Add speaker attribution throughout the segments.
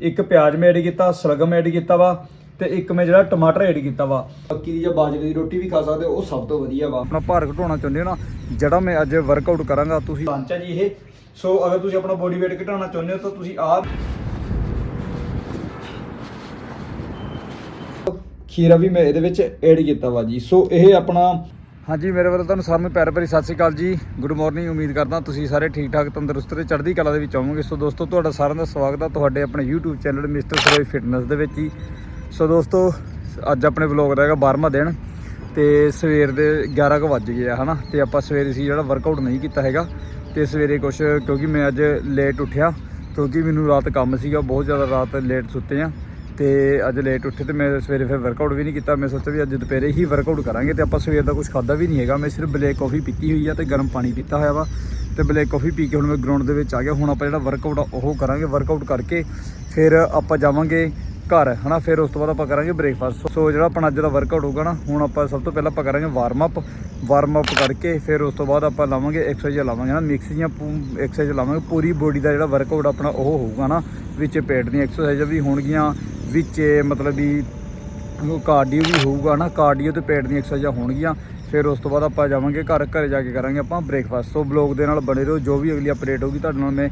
Speaker 1: ਇੱਕ ਪਿਆਜ਼ ਮੈਂ ਐਡ ਕੀਤਾ ਸਲਗਮ ਐਡ ਕੀਤਾ ਵਾ ਤੇ ਇੱਕ ਮੈਂ ਜਿਹੜਾ ਟਮਾਟਰ ਐਡ ਕੀਤਾ ਵਾ। ਬਾਕੀ ਦੀ ਜੇ ਬਾਜਰੇ ਦੀ ਰੋਟੀ ਵੀ ਖਾ ਸਕਦੇ ਹੋ ਉਹ ਸਭ ਤੋਂ ਵਧੀਆ ਵਾ। ਆਪਣਾ ਭਾਰ ਘਟਾਉਣਾ ਚਾਹੁੰਦੇ ਹੋ ਨਾ ਜਿਹੜਾ ਮੈਂ ਅੱਜ ਵਰਕਆਊਟ ਕਰਾਂਗਾ ਤੁਸੀਂ ਲੰਚ ਹੈ ਜੀ ਇਹ। ਸੋ ਅਗਰ ਤੁਸੀਂ ਆਪਣਾ ਬੋਡੀ weight ਘਟਾਉਣਾ ਚਾਹੁੰਦੇ ਹੋ ਤਾਂ ਤੁਸੀਂ ਆਹ ਖੀਰਾ ਵੀ ਮੈਂ ਇਹਦੇ ਵਿੱਚ ਐਡ ਕੀਤਾ ਵਾ ਜੀ। ਸੋ ਇਹ ਆਪਣਾ ਹਾਂਜੀ, ਮੇਰੇ ਵੱਲੋਂ ਤੁਹਾਨੂੰ ਸਾਰਿਆਂ ਨੂੰ ਪਿਆਰ ਭਰੀ ਸਤਿ ਸ਼੍ਰੀ ਅਕਾਲ ਜੀ। ਗੁੱਡ ਮਾਰਨਿੰਗ ਉਮੀਦ ਕਰਦਾ ਤੁਸੀਂ ਸਾਰੇ ਠੀਕ ਠਾਕ ਤੰਦਰੁਸਤ ਤੇ ਚੜ੍ਹਦੀ ਕਲਾ ਦੇ ਵਿੱਚ ਹੋਵੋਗੇ। ਸੋ ਦੋਸਤੋ, ਤੁਹਾਡਾ ਸਾਰਿਆਂ ਦਾ ਸਵਾਗਤ ਆ ਤੁਹਾਡੇ ਆਪਣੇ YouTube channel mister Saroj fitness ਦੇ ਵਿੱਚ ਹੀ ਸੋ ਦੋਸਤੋ, ਅੱਜ ਆਪਣੇ ਵਲੌਗ ਦਾ ਹੈਗਾ 12ਵਾਂ ਦਿਨ ਤੇ ਸਵੇਰ ਦੇ 11 ਕੁ ਵੱਜ ਗਏ ਆ, ਹਨਾ? ਤੇ ਆਪਾਂ ਸਵੇਰੇ ਸੀ ਜਿਹੜਾ ਵਰਕਆਊਟ ਨਹੀਂ ਕੀਤਾ ਹੈਗਾ। ਤੇ ਸਵੇਰੇ ਕੁਛ, ਕਿਉਂਕਿ ਮੈਂ ਅੱਜ ਲੇਟ ਉੱਠਿਆ, ਕਿਉਂਕਿ ਮੈਨੂੰ ਰਾਤ ਕੰਮ ਸੀਗਾ, ਬਹੁਤ ਜ਼ਿਆਦਾ ਰਾਤ ਲੇਟ ਸੁੱਤੇ ਆ। ਤੇ ਅੱਜ ਲੇਟ ਉੱਠੇ ਤੇ ਮੈਂ ਸਵੇਰੇ ਫਿਰ ਵਰਕਆਊਟ ਵੀ ਨਹੀਂ ਕੀਤਾ। ਮੈਂ ਸੋਚਿਆ ਵੀ ਅੱਜ ਦੁਪਹਿਰੇ ਹੀ ਵਰਕਆਊਟ ਕਰਾਂਗੇ ਤੇ ਆਪਾਂ ਸਵੇਰ ਦਾ ਕੁਝ ਖਾਦਾ ਵੀ ਨਹੀਂ ਹੈਗਾ। ਮੈਂ ਸਿਰਫ ਬਲੈਕ ਕਾਫੀ ਪੀਤੀ ਹੋਈ ਆ ਤੇ ਗਰਮ ਪਾਣੀ ਪੀਤਾ ਹੋਇਆ ਵਾ। ਤੇ ਬਲੈਕ ਕਾਫੀ ਪੀ ਕੇ ਹੁਣ ਮੈਂ ਗਰਾਊਂਡ ਦੇ ਵਿੱਚ ਆ ਗਿਆ। ਹੁਣ ਆਪਾਂ ਜਿਹੜਾ ਵਰਕਆਊਟ ਆ ਉਹ ਕਰਾਂਗੇ। ਵਰਕਆਊਟ ਕਰਕੇ ਫਿਰ ਆਪਾਂ ਜਾਵਾਂਗੇ ਘਰ, ਹਨਾ? ਫਿਰ ਉਸ ਤੋਂ ਬਾਅਦ ਆਪਾਂ ਕਰਾਂਗੇ ਬ੍ਰੇਕਫਾਸਟ ਸੋ ਜਿਹੜਾ ਆਪਣਾ ਅੱਜ ਦਾ ਵਰਕਆਊਟ ਹੋਊਗਾ ਨਾ, ਹੁਣ ਆਪਾਂ ਸਭ ਤੋਂ ਪਹਿਲਾਂ ਆਪਾਂ ਕਰਾਂਗੇ ਵਾਰਮ ਅਪ ਵਾਰਮ ਅਪ ਕਰਕੇ ਫਿਰ ਉਸ ਤੋਂ ਬਾਅਦ ਆਪਾਂ ਲਾਵਾਂਗੇ ਐਕਸਰਸਾਈਜ਼ ਲਾਵਾਂਗੇ ਨਾ ਮਿਕਸ ਦੀਆਂ ਐਕਸਰਸਾਈਜ਼ ਲਾਵਾਂਗੇ। ਪੂਰੀ ਬੋਡੀ ਦਾ ਜਿਹੜਾ ਵਰਕਆਊਟ ਆਪਣਾ ਉਹ ਹੋਊਗਾ ਨਾ ਵਿੱਚ ਪੇਟ ਦੀਆਂ ਐਕਸਰਸਾਈਜ਼ਾਂ ਵੀ ਹੋਣਗੀਆਂ, ਵਿੱਚ ਮਤਲਬ ਵੀ ਕਾਰਡੀਓ ਵੀ ਹੋਊਗਾ ਨਾ ਕਾਰਡੀਓ ਤੇ ਪੇਟ ਦੀਆਂ ਐਕਸਰਸਾਈਜ਼ਾਂ ਹੋਣਗੀਆਂ। ਫਿਰ ਉਸ ਤੋਂ ਬਾਅਦ ਆਪਾਂ ਜਾਵਾਂਗੇ ਘਰ, ਘਰੇ ਜਾ ਕੇ ਕਰਾਂਗੇ ਆਪਾਂ ਬ੍ਰੇਕਫਾਸਟ ਸੋ ਬਲੌਗ ਦੇ ਨਾਲ ਬਣੇ ਰਹੋ, ਜੋ ਵੀ ਅਗਲੀ ਅਪਡੇਟ ਹੋਊਗੀ ਤੁਹਾਡੇ ਨਾਲ ਮੈਂ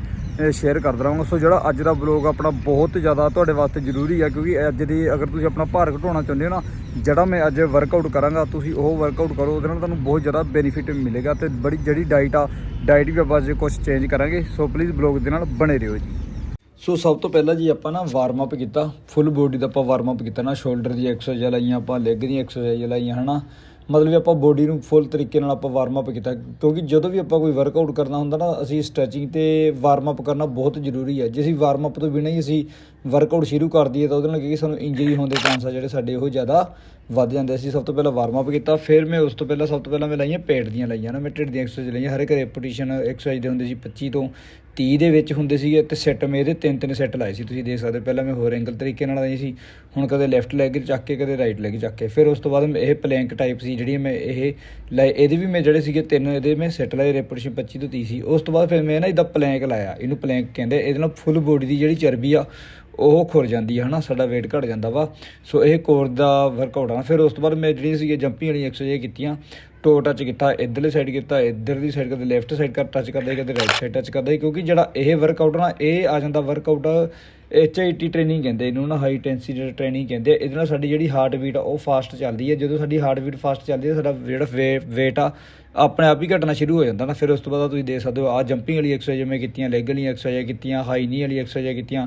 Speaker 1: ਸ਼ੇਅਰ ਕਰਦਾ ਰਹਾਂਗਾ। ਸੋ ਜਿਹੜਾ ਅੱਜ ਦਾ ਬਲੌਗ ਆਪਣਾ ਬਹੁਤ ਜ਼ਿਆਦਾ ਤੁਹਾਡੇ ਵਾਸਤੇ ਜ਼ਰੂਰੀ ਆ, ਕਿਉਂਕਿ ਅੱਜ ਦੀ ਅਗਰ ਤੁਸੀਂ ਆਪਣਾ ਭਾਰ ਘਟਾਉਣਾ ਚਾਹੁੰਦੇ ਹੋ ਨਾ, ਜਿਹੜਾ ਮੈਂ ਅੱਜ ਵਰਕਆਊਟ ਕਰਾਂਗਾ, ਤੁਸੀਂ ਉਹ ਵਰਕਆਊਟ ਕਰੋ, ਉਹਦੇ ਨਾਲ ਤੁਹਾਨੂੰ ਬਹੁਤ ਜ਼ਿਆਦਾ ਬੈਨੀਫਿਟ ਮਿਲੇਗਾ ਤੇ ਬੜੀ, ਜਿਹੜੀ ਡਾਈਟ ਆ ਡਾਈਟ ਵੀ ਆਪਾਂ ਅੱਜ ਕੁਝ ਚੇਂਜ ਕਰਾਂਗੇ। ਸੋ ਪਲੀਜ਼ ਬਲੌਗ ਦੇ ਨਾਲ ਬਣੇ ਰਹੋ ਜੀ। ਸੋ ਸਭ ਤੋਂ ਪਹਿਲਾਂ ਜੀ ਆਪਾਂ ਨਾ ਵਾਰਮ ਅਪ ਕੀਤਾ ਫੁੱਲ ਬੋਡੀ ਦਾ ਆਪਾਂ ਵਾਰਮ ਅਪ ਕੀਤਾ ਨਾ ਸ਼ੋਲਡਰ ਦੀ ਐਕਸਰਸਾਈਜ਼ ਲਾਈਆਂ ਆਪਾਂ ਲੈਗ ਦੀ ਐਕਸਰਸਾਈਜ਼ ਲਾਈਆਂ, ਹਨਾ? ਮਤਲਬ ਵੀ ਆਪਾਂ ਬੋਡੀ ਨੂੰ ਫੁੱਲ ਤਰੀਕੇ ਨਾਲ ਆਪਾਂ ਵਾਰਮ ਅਪ ਕੀਤਾ। ਕਿਉਂਕਿ ਜਦੋਂ ਵੀ ਆਪਾਂ ਕੋਈ ਵਰਕਆਊਟ ਕਰਨਾ ਹੁੰਦਾ ਨਾ, ਅਸੀਂ ਸਟ੍ਰੈਚਿੰਗ ਤੇ ਵਾਰਮ ਅਪ ਕਰਨਾ ਬਹੁਤ ਜ਼ਰੂਰੀ ਹੈ। ਜੇ ਅਸੀਂ ਵਾਰਮ ਅਪ ਤੋਂ ਬਿਨਾਂ ਹੀ ਅਸੀਂ ਵਰਕਆਊਟ ਸ਼ੁਰੂ ਕਰ ਦਈਏ ਤਾਂ ਉਹਦੇ ਨਾਲ ਕੀ ਸਾਨੂੰ ਇੰਜਰੀ ਹੋਣ ਦੇ ਚਾਂਸ ਆ ਜਿਹੜੇ ਸਾਡੇ ਉਹ ਜ਼ਿਆਦਾ ਵੱਧ ਜਾਂਦੇ ਸੀ, ਸਭ ਤੋਂ ਪਹਿਲਾਂ ਵਾਰਮ ਅਪ ਕੀਤਾ, ਫਿਰ ਮੈਂ ਉਸ ਤੋਂ ਪਹਿਲਾਂ ਸਭ ਤੋਂ ਪਹਿਲਾਂ ਮੈਂ ਲਾਈਆਂ ਪੇਟ ਦੀਆਂ ਲਾਈਆਂ ਨਾ, ਮੈਂ ਢਿੱਡ ਦੀਆਂ ਐਕਸਰਸਾਈਜ਼ ਲਾਈਆਂ, ਹਰ ਇੱਕ ਰੈਪੀਟੀਸ਼ਨ ਐਕਸਰਸਾਈਜ਼ ਦੇ ਹੁੰਦੇ ਸੀ 25 ਤੋਂ 30 ਦੇ ਵਿੱਚ ਹੁੰਦੇ ਸੀਗੇ ਤੇ ਸੈੱਟ ਮੈਂ ਇਹਦੇ ਤਿੰਨ ਤਿੰਨ ਸੈੱਟ ਲਾਏ ਸੀ, ਤੁਸੀਂ ਦੇਖ ਸਕਦੇ ਹੋ। ਪਹਿਲਾਂ ਮੈਂ ਹੋਰ ਐਂਗਲ ਤਰੀਕੇ ਨਾਲ ਲਾਈ ਸੀ, ਹੁਣ ਕਦੇ ਲੈਫਟ ਲੈਗ ਚੱਕ ਕੇ, ਕਦੇ ਰਾਈਟ ਲੈਗ ਚੱਕ ਕੇ, ਫਿਰ ਉਸ ਤੋਂ ਬਾਅਦ ਮੈਂ ਇਹ ਪਲੈਂਕ ਟਾਈਪ ਸੀ ਜਿਹੜੀ ਮੈਂ ਇਹ ਲਾਏ ਇਹਦੇ ਵੀ ਮੈਂ ਜਿਹੜੇ ਸੀਗੇ ਤਿੰਨ ਇਹਦੇ ਮੈਂ ਸੈੱਟ ਲਾਏ ਰੈਪੀਟੀਸ਼ਨ 25 ਤੋਂ 30 ਸੀ, ਉਸ ਤੋਂ ਬਾਅਦ ਫਿਰ ਮੈਂ ਨਾ ਇਹਦਾ ਪਲੈਂਕ ਲਾਇਆ, ਇਹਨੂੰ ਪਲੈਂਕ ਕਹਿੰਦੇ ਇਹਦੇ ਨਾਲ ਫੁੱਲ ਬੋਡੀ ਦੀ ਜਿਹੜੀ ਚਰਬੀ ਆ ਉਹ ਖੁਰ ਜਾਂਦੀ ਹੈ ਹਨਾ? ਸਾਡਾ weight ਘਟ ਜਾਂਦਾ ਵਾ। ਸੋ ਇਹ ਕੋਰ ਦਾ ਵਰਕਆਊਟ ਆ ਫਿਰ ਉਸ ਤੋਂ ਬਾਅਦ ਮੈਂ ਜਿਹੜੀਆਂ ਸੀਗੀਆਂ ਜੰਪਿੰਗ ਵਾਲੀਆਂ ਐਕਸਰਸਾਈਜ਼ ਕੀਤੀਆਂ ਟੋ ਟੱਚ ਕੀਤਾ ਇਧਰਲੀ ਸਾਈਡ ਕੀਤਾ ਇਧਰ ਦੀ ਸਾਈਡ ਕਦੇ ਲੈਫਟ ਸਾਈਡ ਕਰ ਟੱਚ ਕਰਦਾ ਸੀ, ਕਦੇ ਰਾਈਟ ਸਾਈਡ ਟੱਚ ਕਰਦਾ ਸੀ, ਕਿਉਂਕਿ ਜਿਹੜਾ ਇਹ ਵਰਕਆਊਟ ਨਾ ਇਹ ਆ ਜਾਂਦਾ ਵਰਕਆਊਟ ਐਚਆਈਟੀ ਟ੍ਰੇਨਿੰਗ ਕਹਿੰਦੇ ਇਹਨੂੰ, ਨਾ ਹਾਈ ਇੰਟੈਂਸਿਟੀ ਟ੍ਰੇਨਿੰਗ ਕਹਿੰਦੇ ਇਹਦੇ ਨਾਲ ਸਾਡੀ ਜਿਹੜੀ ਹਾਰਟ ਬੀਟ ਆ, ਉਹ ਫਾਸਟ ਚੱਲਦੀ ਹੈ ਜਦੋਂ ਸਾਡੀ ਹਾਰਟ ਬੀਟ ਫਾਸਟ ਚੱਲਦੀ ਹੈ ਸਾਡਾ ਜਿਹੜਾ weight ਆ, ਆਪਣੇ ਆਪ ਹੀ ਘਟਣਾ ਸ਼ੁਰੂ ਹੋ ਜਾਂਦਾ ਨਾ। ਫਿਰ ਉਸ ਤੋਂ ਬਾਅਦ ਤੁਸੀਂ ਦੇਖ ਸਕਦੇ ਹੋ ਆ ਜੰਪਿੰਗ ਵਾਲੀ ਐਕਸਰਸਾਈਜ਼ ਮੈਂ ਕੀਤੀਆਂ ਲੈਗ ਵਾਲੀ ਐਕਸਰਸਾਈਜ਼ ਕੀਤੀਆਂ ਹਾਈ ਨੀ ਵਾਲੀ ਐਕਸਰਸਾਈਜ਼ ਕੀਤੀਆਂ,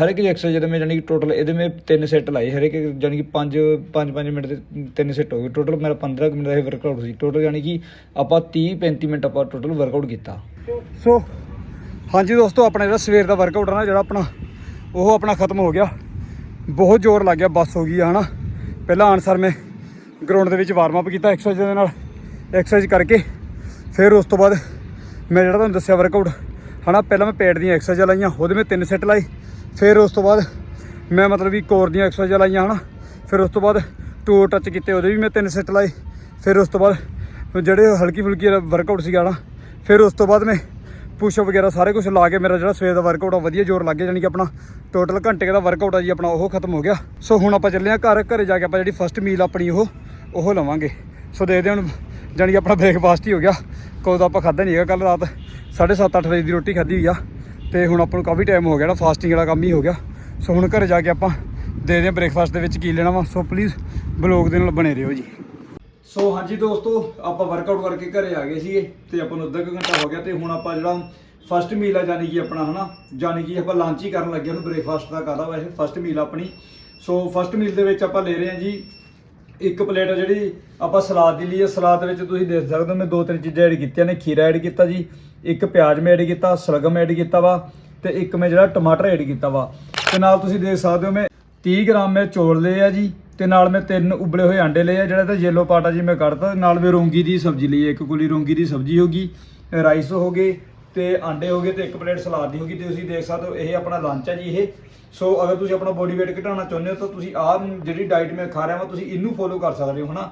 Speaker 1: ਹਰ ਇੱਕ ਐਕਸਰਸਾਈਜ਼ ਦੇ ਮੈਂ ਜਾਨੀ ਕਿ ਟੋਟਲ ਇਹਦੇ ਮੈਂ ਤਿੰਨ ਸੈੱਟ ਲਾਏ। ਹਰ ਇੱਕ ਜਾਨੀ ਕਿ 5 5 5 ਮਿੰਟ ਦੇ ਤਿੰਨ ਸੈੱਟ ਹੋ ਗਏ। ਟੋਟਲ ਮੇਰਾ 15 ਕੁ ਮਿੰਟ ਦਾ ਇਹ ਵਰਕਆਊਟ ਸੀ। ਟੋਟਲ ਜਾਨੀ ਕਿ ਆਪਾਂ 30 35 ਮਿੰਟ ਆਪਾਂ ਟੋਟਲ ਵਰਕਆਊਟ ਕੀਤਾ। ਸੋ, ਹਾਂਜੀ ਦੋਸਤੋ, ਆਪਣਾ ਜਿਹੜਾ ਸਵੇਰ ਦਾ ਵਰਕਆਊਟ ਆ ਨਾ, ਜਿਹੜਾ ਆਪਣਾ ਉਹ ਆਪਣਾ ਖਤਮ ਹੋ ਗਿਆ। ਬਹੁਤ ਜ਼ੋਰ ਲੱਗ ਗਿਆ, ਬੱਸ ਹੋ ਗਈ ਆ, ਹਨਾ। ਪਹਿਲਾਂ ਆਨਸਰ ਮੈਂ ਗਰਾਊਂਡ ਦੇ ਵਿੱਚ ਵਾਰਮ ਅਪ ਕੀਤਾ ਐਕਸਰਸਾਈਜ਼ ਦੇ ਨਾਲ। ਐਕਸਰਸਾਈਜ਼ ਕਰਕੇ ਫਿਰ ਉਸ ਤੋਂ ਬਾਅਦ ਮੈਂ ਜਿਹੜਾ ਤੁਹਾਨੂੰ ਦੱਸਿਆ ਵਰਕਆਊਟ ਹਨਾ, ਪਹਿਲਾਂ ਮੈਂ ਪੇਟ ਦੀਆਂ ਐਕਸਰਸਾਈਜ਼ਾਂ ਲਾਈਆਂ, ਉਹਦੇ ਮੈਂ ਤਿੰਨ ਸੈੱਟ ਲਾਏ। ਫਿਰ ਉਸ ਤੋਂ ਬਾਅਦ ਮੈਂ ਮਤਲਬ ਵੀ ਕੋਰ ਦੀਆਂ ਐਕਸਰਸਾਈਜ਼ਾਂ ਲਾਈਆਂ, ਹਨਾ। ਫਿਰ ਉਸ ਤੋਂ ਬਾਅਦ ਟੂ ਟੱਚ ਕੀਤੇ, ਉਹਦੇ ਵੀ ਮੈਂ ਤਿੰਨ ਸੈੱਟ ਲਾਏ। ਫਿਰ ਉਸ ਤੋਂ ਬਾਅਦ ਜਿਹੜੇ ਹਲਕੀ ਫੁਲਕੀ ਵਰਕਆਊਟ ਸੀਗਾ ਨਾ ਫਿਰ ਉਸ ਤੋਂ ਬਾਅਦ ਮੈਂ ਪੁਸ਼ਅਪ ਵਗੈਰਾ ਸਾਰੇ ਕੁਝ ਲਾ ਕੇ ਮੇਰਾ ਜਿਹੜਾ ਸਵੇਰ ਦਾ ਵਰਕਆਊਟ ਆ ਵਧੀਆ ਜ਼ੋਰ ਲੱਗ ਗਿਆ ਜਾਨੀ ਕਿ ਆਪਣਾ ਟੋਟਲ ਘੰਟੇ ਦਾ ਵਰਕਆਊਟ ਆ ਜੀ, ਆਪਣਾ ਉਹ ਖਤਮ ਹੋ ਗਿਆ। ਸੋ ਹੁਣ ਆਪਾਂ ਚੱਲੇ ਆ ਘਰ, ਘਰੇ ਜਾ ਕੇ ਆਪਾਂ ਜਿਹੜੀ ਫਸਟ ਮੀਲ ਆਪਣੀ ਉਹ ਉਹ ਲਵਾਂਗੇ। ਸੋ ਦੇਖਦੇ ਹਾਂ ਹੁਣ ਜਾਨੀ ਕਿ ਆਪਣਾ ਬ੍ਰੇਕਫਾਸਟ ਹੀ ਹੋ ਗਿਆ। ਕਦੋਂ ਦਾ ਆਪਾਂ ਖਾਦਾ ਨਹੀਂ ਹੈਗਾ ਕੱਲ ਰਾਤ 7:30 8 ਵਜੇ ਦੀ ਰੋਟੀ ਖਾਧੀ ਹੋਈ ਆ। ਤੇ ਹੁਣ ਆਪਾਂ ਨੂੰ ਕਾਫੀ ਟਾਈਮ ਹੋ ਗਿਆ ਨਾ ਫਾਸਟਿੰਗ ਵਾਲਾ ਕੰਮ ਹੀ ਹੋ ਗਿਆ। ਸੋ ਹੁਣ ਘਰੇ ਜਾ ਕੇ ਆਪਾਂ ਦੇਖਦੇ ਹਾਂ ਬ੍ਰੇਕਫਾਸਟ ਦੇ ਵਿੱਚ ਕੀ ਲੈਣਾ ਵਾ। ਸੋ ਪਲੀਜ਼ ਬਲੌਗ ਦੇ ਨਾਲ ਬਣੇ ਰਹੋ ਜੀ। ਸੋ ਹਾਂਜੀ ਦੋਸਤੋ, ਆਪਾਂ ਵਰਕਆਊਟ ਕਰਕੇ ਘਰੇ ਆ ਗਏ ਸੀਗੇ ਤੇ ਆਪਾਂ ਨੂੰ ਅੱਧਾ ਕੁ ਘੰਟਾ ਹੋ ਗਿਆ ਤੇ ਹੁਣ ਆਪਾਂ ਜਿਹੜਾ ਫਸਟ ਮੀਲ ਆ ਜਾਨੀ ਕਿ ਆਪਣਾ ਹਨਾ ਜਾਨੀ ਕਿ ਆਪਾਂ ਲੰਚ ਹੀ ਕਰਨ ਲੱਗੇ ਉਹਨੂੰ ਬ੍ਰੇਕਫਾਸਟ ਦਾ ਕਾਦਾ ਵੈਸੇ ਫਸਟ ਮੀਲ ਆਪਣੀ। ਸੋ ਫਸਟ ਮੀਲ ਦੇ ਵਿੱਚ ਆਪਾਂ ਲੈ ਰਹੇ ਹਾਂ ਜੀ, ਇੱਕ ਪਲੇਟ ਆ ਜਿਹੜੀ ਆਪਾਂ ਸਲਾਦ ਦੀ ਲਈ ਹੈ ਸਲਾਦ ਵਿੱਚ ਤੁਸੀਂ ਦੇਖ ਸਕਦੇ ਹੋ, ਮੈਂ ਦੋ ਤਿੰਨ ਚੀਜ਼ਾਂ ਐਡ ਕੀਤੀਆਂ ਨੇ, ਖੀਰਾ ਐਡ ਕੀਤਾ ਜੀ, ਇੱਕ ਪਿਆਜ਼ ਮੈਂ ਐਡ ਕੀਤਾ, ਸਲਗਮ ਐਡ ਕੀਤਾ ਵਾ ਤੇ ਇੱਕ ਮੈਂ ਜਿਹੜਾ ਟਮਾਟਰ ਐਡ ਕੀਤਾ ਵਾ। ਤੇ ਨਾਲ ਤੁਸੀਂ ਦੇਖ ਸਕਦੇ ਹੋ, ਮੈਂ 30 ਗ੍ਰਾਮ ਮੈਂ ਚੌਲ ਲਏ ਆ ਜੀ। ਤੇ ਨਾਲ ਮੈਂ ਤਿੰਨ ਉਬਲੇ ਹੋਏ ਆਂਡੇ ਲਏ ਆ ਜਿਹੜਾ ਤਾਂ ਯੈਲੋ ਪਾਟਾ ਜੀ ਮੈਂ ਕੱਢਤਾ ਨਾਲ ਮੈਂ ਰੋਂਗੀ ਦੀ ਸਬਜ਼ੀ ਲਈ ਹੈ, ਇੱਕ ਕੁਲੀ ਰੋਂਗੀ ਦੀ ਸਬਜ਼ੀ ਹੋਗੀ ਰਾਈਸ ਹੋ ਗਏ ਤੇ ਆਂਡੇ ਹੋ ਗਏ ਤੇ ਇੱਕ ਪਲੇਟ ਸਲਾਦ ਦੀ ਹੋਗੀ ਤੇ ਤੁਸੀਂ ਦੇਖ ਸਕਦੇ ਹੋ ਇਹ ਆਪਣਾ ਲੰਚ ਹੈ ਜੀ ਇਹ। ਸੋ ਅਗਰ ਤੁਸੀਂ ਆਪਣਾ ਬੋਡੀ weight ਘਟਾਉਣਾ ਚਾਹੁੰਦੇ ਹੋ ਤਾਂ ਤੁਸੀਂ ਆਹ ਜਿਹੜੀ ਡਾਈਟ ਮੈਂ ਖਾ ਰਿਹਾ ਹਾਂ ਤੁਸੀਂ ਇਹਨੂੰ ਫੋਲੋ ਕਰ ਸਕਦੇ ਹੋ ਹਨਾ?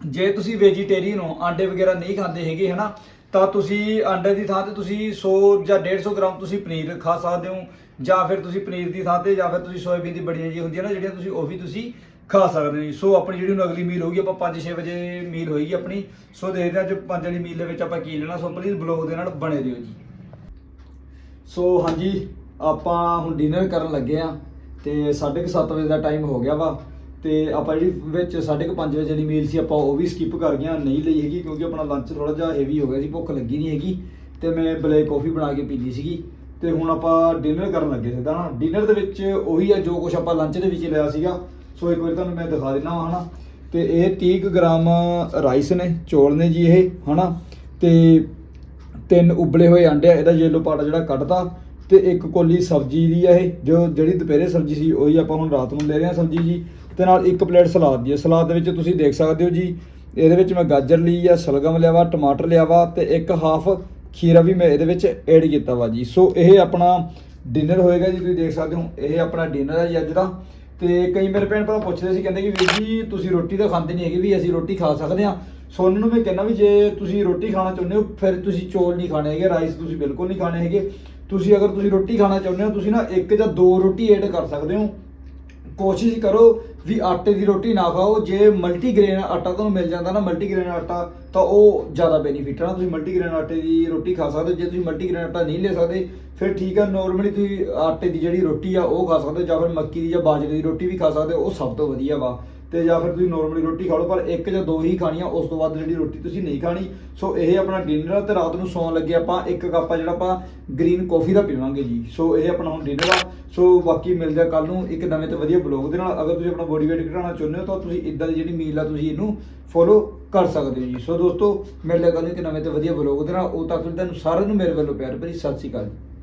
Speaker 1: ਜੇ ਤੁਸੀਂ ਵੈਜੀਟੇਰੀਅਨ ਹੋ ਆਂਡੇ ਵਗੈਰਾ ਨਹੀਂ ਖਾਂਦੇ ਹੈਗੇ ਹਨਾ ਤਾਂ ਤੁਸੀਂ ਆਂਡੇ ਦੀ ਥਾਂ ਤੇ ਤੁਸੀਂ 100 ਜਾਂ 150 ਗ੍ਰਾਮ ਤੁਸੀਂ ਪਨੀਰ ਖਾ ਸਕਦੇ ਹੋ ਜਾਂ ਫਿਰ ਤੁਸੀਂ ਪਨੀਰ ਦੀ ਥਾਂ ਤੇ ਜਾਂ ਫਿਰ ਤੁਸੀਂ ਸੋਇਆਬੀਨ ਦੀ ਬੜੀਆਂ ਜੀ ਹੁੰਦੀਆਂ ਨਾ ਜਿਹੜੀਆਂ ਤੁਸੀਂ ਉਹ ਵੀ ਤੁਸੀਂ ਖਾ ਸਕਦੇ ਜੀ ਸੋ ਆਪਣੀ ਜਿਹੜੀ ਹੁਣ ਅਗਲੀ ਮੀਲ ਹੋਊਗੀ, ਆਪਾਂ 5-6 ਵਜੇ ਮੀਲ ਹੋਏਗੀ ਆਪਣੀ। ਸੋ ਦੇਖਦੇ ਹਾਂ ਅੱਜ ਪੰਜ ਵਾਲੀ ਮੀਲ ਦੇ ਵਿੱਚ ਆਪਾਂ ਕੀ ਲੈਣਾ। ਸੋ ਪਲੀਜ਼ ਬਲੌਗ ਦੇ ਨਾਲ ਬਣੇ ਰਹੋ ਜੀ। ਸੋ ਹਾਂਜੀ, ਆਪਾਂ ਹੁਣ ਡਿਨਰ ਕਰਨ ਲੱਗੇ ਆ ਤੇ 7:30 ਵਜੇ ਦਾ ਟਾਈਮ ਹੋ ਗਿਆ ਵਾ। ਤੇ ਆਪਾਂ ਜਿਹੜੀ ਵਿੱਚ 5:30 ਵਜੇ ਜਿਹੜੀ ਮੀਲ ਸੀ, ਆਪਾਂ ਉਹ ਵੀ ਸਕਿਪ ਕਰ ਗਏ ਆ ਨਹੀਂ ਲਈ ਹੈਗੀ ਕਿਉਂਕਿ ਆਪਣਾ ਲੰਚ ਥੋੜਾ ਜਿਹਾ ਹੈਵੀ ਹੋ ਗਿਆ ਸੀ, ਭੁੱਖ ਲੱਗੀ ਨਹੀਂ ਹੈਗੀ। ਤੇ ਮੈਂ ਬਲੈਕ ਕਾਫੀ ਬਣਾ ਕੇ ਪੀ ਲਈ ਸੀਗੀ। ਤੇ ਹੁਣ ਆਪਾਂ ਡਿਨਰ ਕਰਨ ਲੱਗੇ ਸਿੱਧਾ। ਨਾ ਡਿਨਰ ਦੇ ਵਿੱਚ ਉਹੀ ਆ ਜੋ ਕੁਝ ਆਪਾਂ ਲੰਚ ਦੇ ਵਿੱਚ ਲਿਆ ਸੀਗਾ। ਸੋ ਇੱਕ ਵਾਰੀ ਤੁਹਾਨੂੰ ਮੈਂ ਦਿਖਾ ਦਿੰਦਾ ਹਾਂ ਹਨਾ। ਤੇ ਇਹ 30 ਕੁ ਗ੍ਰਾਮ ਰਾਈਸ ਨੇ, ਚੌਲ ਨੇ ਜੀ ਇਹ, ਹਨਾ। ਤੇ ਤਿੰਨ ਉਬਲੇ ਹੋਏ ਆਂਡੇ ਇਹਦਾ ਯੈਲੋ ਪਾਰਟ ਜਿਹੜਾ ਕੱਢਤਾ। ਤੇ ਇੱਕ ਕੋਲੀ ਸਬਜ਼ੀ ਦੀ ਆ ਇਹ, ਜੋ ਜਿਹੜੀ ਦੁਪਹਿਰੇ ਸਬਜ਼ੀ ਸੀ, ਉਹੀ ਆਪਾਂ ਹੁਣ ਰਾਤ ਨੂੰ ਲੈ ਰਹੇ ਹਾਂ ਸਬਜ਼ੀ ਜੀ। ਤੇ ਨਾਲ ਇੱਕ ਪਲੇਟ ਸਲਾਦ ਦੀ ਹੈ ਸਲਾਦ ਦੇ ਵਿੱਚ ਤੁਸੀਂ ਦੇਖ ਸਕਦੇ ਹੋ ਜੀ, ਇਹਦੇ ਵਿੱਚ ਮੈਂ ਗਾਜਰ ਲਈ ਆ, ਸਲਗਮ ਲਿਆ ਵਾ, ਟਮਾਟਰ ਲਿਆ ਵਾ, ਤੇ ਇੱਕ ਹਾਫ ਖੀਰਾ ਵੀ ਮੈਂ ਇਹਦੇ ਵਿੱਚ ਐਡ ਕੀਤਾ ਵਾ ਜੀ। ਸੋ ਇਹ ਆਪਣਾ ਡਿਨਰ ਹੋਏਗਾ ਜੀ, ਤੁਸੀਂ ਦੇਖ ਸਕਦੇ ਹੋ। ਇਹ ਆਪਣਾ ਡਿਨਰ ਹੈ ਜੀ ਅੱਜ ਦਾ। ਤੇ ਕਈ ਮੇਰੇ ਭੈਣ ਭਰਾ ਪੁੱਛਦੇ ਸੀ, ਕਹਿੰਦੇ ਕਿ ਵੀਰ ਜੀ, ਤੁਸੀਂ ਰੋਟੀ ਤਾਂ ਖਾਂਦੇ ਨਹੀਂ ਹੈਗੇ ਵੀ, ਅਸੀਂ ਰੋਟੀ ਖਾ ਸਕਦੇ ਹਾਂ। ਸੋ ਉਹਨਾਂ ਨੂੰ ਮੈਂ ਕਹਿੰਦਾ ਵੀ ਜੇ ਤੁਸੀਂ ਰੋਟੀ ਖਾਣਾ ਚਾਹੁੰਦੇ ਹੋ, ਫਿਰ ਤੁਸੀਂ ਚੌਲ ਨਹੀਂ ਖਾਣੇ ਹੈਗੇ ਰਾਈਸ ਤੁਸੀਂ ਬਿਲਕੁਲ ਨਹੀਂ ਖਾਣੇ ਹੈਗੇ। ਤੁਸੀਂ ਅਗਰ ਤੁਸੀਂ ਰੋਟੀ ਖਾਣਾ ਚਾਹੁੰਦੇ ਹੋ, ਤੁਸੀਂ ਨਾ ਇੱਕ ਜਾਂ ਦੋ ਰੋਟੀ ਐਡ ਕਰ ਸਕਦੇ ਹੋ। ਕੋਸ਼ਿਸ਼ ਕਰੋ ਵੀ ਆਟੇ ਦੀ ਰੋਟੀ ਨਾ ਖਾਓ। ਜੇ ਮਲਟੀਗ੍ਰੇਨ ਆਟਾ ਤੁਹਾਨੂੰ ਮਿਲ ਜਾਂਦਾ ਨਾ ਮਲਟੀਗ੍ਰੇਨ ਆਟਾ, ਤਾਂ ਉਹ ਜ਼ਿਆਦਾ ਬੈਨੀਫਿਟ ਹੈ ਨਾ। ਤੁਸੀਂ ਮਲਟੀਗ੍ਰੇਨ ਆਟੇ ਦੀ ਰੋਟੀ ਖਾ ਸਕਦੇ ਜੇ ਤੁਸੀਂ ਮਲਟੀਗ੍ਰੇਨ ਆਟਾ ਨਹੀਂ ਲੈ ਸਕਦੇ, ਫਿਰ ਠੀਕ ਆ ਨੋਰਮਲੀ ਤੁਸੀਂ ਆਟੇ ਦੀ ਜਿਹੜੀ ਰੋਟੀ ਆ, ਉਹ ਖਾ ਸਕਦੇ ਜਾਂ ਫਿਰ ਮੱਕੀ ਦੀ ਜਾਂ ਬਾਜਰੇ ਦੀ ਰੋਟੀ ਵੀ ਖਾ ਸਕਦੇ ਉਹ ਸਭ ਤੋਂ ਵਧੀਆ ਵਾ। ਤੇ ਜਾਂ ਫਿਰ ਤੁਸੀਂ ਨੋਰਮਲੀ ਰੋਟੀ ਖਾ ਲਓ, ਪਰ ਇੱਕ ਜਾਂ ਦੋ ਹੀ ਖਾਣੀਆਂ, ਉਸ ਤੋਂ ਬਾਅਦ ਜਿਹੜੀ ਰੋਟੀ ਤੁਸੀਂ ਨਹੀਂ ਖਾਣੀ। ਸੋ ਇਹ ਆਪਣਾ ਡਿਨਰ ਆ ਤੇ ਰਾਤ ਨੂੰ ਸੌਣ ਲੱਗੇ ਆਪਾਂ, ਇੱਕ ਕੱਪ ਆ ਜਿਹੜਾ ਆਪਾਂ ਗ੍ਰੀਨ ਕਾਫੀ ਦਾ ਪੀਵਾਂਗੇ ਜੀ। ਸੋ ਇਹ ਆਪਣਾ ਹੁਣ ਡਿਨਰ ਆ। ਸੋ ਬਾਕੀ ਮਿਲਦੇ ਆ ਕੱਲ ਨੂੰ ਇੱਕ ਨਵੇਂ ਤੇ ਵਧੀਆ ਬਲੌਗ ਦੇ ਨਾਲ। ਅਗਰ ਤੁਸੀਂ ਆਪਣਾ ਬੋਡੀ weight ਘਟਾਉਣਾ ਚਾਹੁੰਦੇ ਹੋ ਤਾਂ ਤੁਸੀਂ ਇਦਾਂ ਦੀ ਜਿਹੜੀ ਮੀਲ ਆ ਤੁਸੀਂ ਇਹਨੂੰ ਫੋਲੋ ਕਰ ਸਕਦੇ ਹੋ ਜੀ। ਸੋ ਦੋਸਤੋ, ਮਿਲਦੇ ਆ ਕੱਲ ਨੂੰ ਇੱਕ ਨਵੇਂ ਤੇ ਵਧੀਆ ਬਲੌਗ ਦੇ ਨਾਲ। ਉਹ ਤੱਕ ਤੁਹਾਨੂੰ ਸਾਰਿਆਂ ਨੂੰ ਮੇਰੇ ਵੱਲੋਂ ਪਿਆਰ ਭਰੀ ਸਤਿ ਸ਼੍ਰੀ ਅਕਾਲ ਜੀ।